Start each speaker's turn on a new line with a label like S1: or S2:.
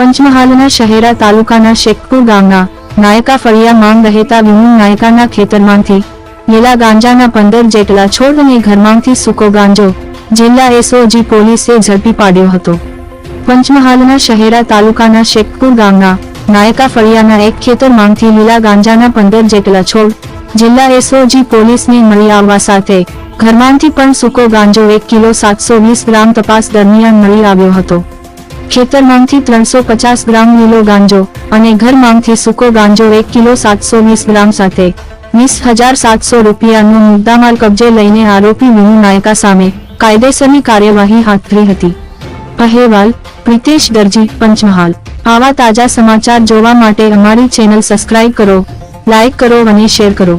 S1: પંચમહાલના શહેરા તાલુકાના શેખપુર ગામના નાયકા ફળિયા માંગ રહેતા વિમુન નાયકાના ખેતરમાંથી લીલા ગાંજાના પંદર જેટલા છોડ અને ઘરમાંથી સૂકો ગાંજો જિલ્લા એસઓજી પોલીસે ઝડપી પાડ્યો હતો. પંચમહાલના શહેરા તાલુકાના શેખપુર ગામના નાયકા ફળિયાના એક ખેતરમાંથી લીલા ગાંજાના પંદર જેટલા છોડ જિલ્લા એસઓજી પોલીસને મળી આવવા સાથે ઘરમાંથી પણ સૂકો ગાંજો એક કિલો સાતસો વીસ ગ્રામ તપાસ દરમિયાન મળી આવ્યો હતો. ખેતરમાંથી ત્રણસો પચાસ ગ્રામ લીલો ગાંજો અને ઘરમાંથી સૂકો ગાંજો એક કિલો સાતસો વીસ ગ્રામ સાથે. વીસ હજાર સાતસો રૂપિયાનો મુદ્દામાલ કબજે લઈને આરોપી વિનુ નાયકા સામે કાયદેસરની કાર્યવાહી હાથ ધરી હતી. અહેવાલ, પ્રિતેશ દરજી, પંચમહાલ. આવા તાજા સમાચાર જોવા માટે અમારી ચેનલ સબસ્ક્રાઇબ કરો, લાઇક કરો અને શેર કરો.